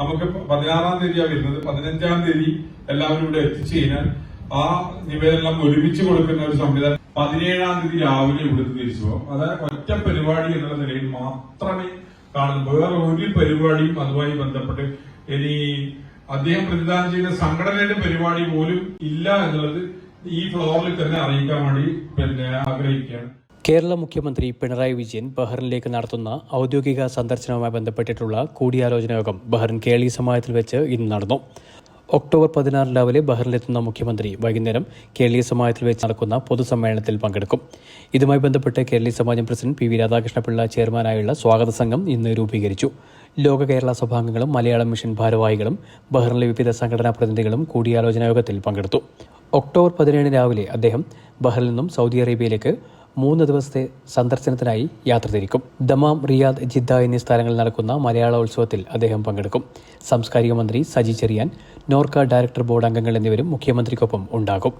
നമുക്ക് പതിനാറാം തീയതിയാണ് വരുന്നത്. പതിനഞ്ചാം തീയതി എല്ലാവരും ഇവിടെ എത്തിച്ചു കഴിഞ്ഞാൽ ആ നിവേദനം ഒരുമിച്ച് കൊടുക്കുന്ന ഒരു സംവിധാനം പതിനേഴാം തീയതി രാവിലെ ഇവിടുന്ന് തിരിച്ചു പോകും. അതായത് ഒറ്റ പരിപാടി എന്നുള്ള നിലയിൽ മാത്രമേ കാണുന്നു. വേറെ ഒരു പരിപാടിയും അതുമായി ബന്ധപ്പെട്ട് ഇനി അദ്ദേഹം പ്രതിദാനം ചെയ്യുന്ന സംഘടനയുടെ പരിപാടി പോലും ഇല്ല എന്നുള്ളത് ഈ ഫ്ലോറിൽ തന്നെ അറിയിക്കാൻ വേണ്ടി പിന്നെ ആഗ്രഹിക്കുകയാണ്. കേരള മുഖ്യമന്ത്രി പിണറായി വിജയൻ ബഹ്റിനിലേക്ക് നടത്തുന്ന ഔദ്യോഗിക സന്ദർശനവുമായി ബന്ധപ്പെട്ടിട്ടുള്ള കൂടിയാലോചന യോഗം ബഹ്റിൻ കേളി സമാജത്തിൽ വെച്ച് ഇന്ന് നടന്നു. ഒക്ടോബർ പതിനാറ് രാവിലെ ബഹ്റിനിലെത്തുന്ന മുഖ്യമന്ത്രി വൈകുന്നേരം കേരളീയ സമാജത്തിൽ വെച്ച് നടക്കുന്ന പൊതുസമ്മേളനത്തിൽ പങ്കെടുക്കും. ഇതുമായി ബന്ധപ്പെട്ട് കേരളീയ സമാജം പ്രസിഡന്റ് പി വി രാധാകൃഷ്ണപിള്ള ചെയർമാനായുള്ള സ്വാഗത സംഘം ഇന്ന് രൂപീകരിച്ചു. ലോക കേരള സഭാംഗങ്ങളും മലയാളം മിഷൻ ഭാരവാഹികളും ബഹ്റിനിലെ വിവിധ സംഘടനാ പ്രതിനിധികളും കൂടിയാലോചനാ യോഗത്തിൽ പങ്കെടുത്തു. ഒക്ടോബർ പതിനേഴിന് രാവിലെ അദ്ദേഹം ബഹ്റിൽ നിന്നും സൗദി അറേബ്യയിലേക്ക് മൂന്ന് ദിവസത്തെ സന്ദർശനത്തിനായി യാത്ര തിരിക്കും. ദമാം റിയാദ് ജിദ്ദ എന്നീ സ്ഥലങ്ങളിൽ നടക്കുന്ന മലയാള ഉത്സവത്തിൽ അദ്ദേഹം പങ്കെടുക്കും. സാംസ്കാരിക മന്ത്രി സജി ചെറിയാൻ നോർക്ക ഡയറക്ടർ ബോർഡ് അംഗങ്ങൾ എന്നിവരും മുഖ്യമന്ത്രിക്കൊപ്പം ഉണ്ടാകും.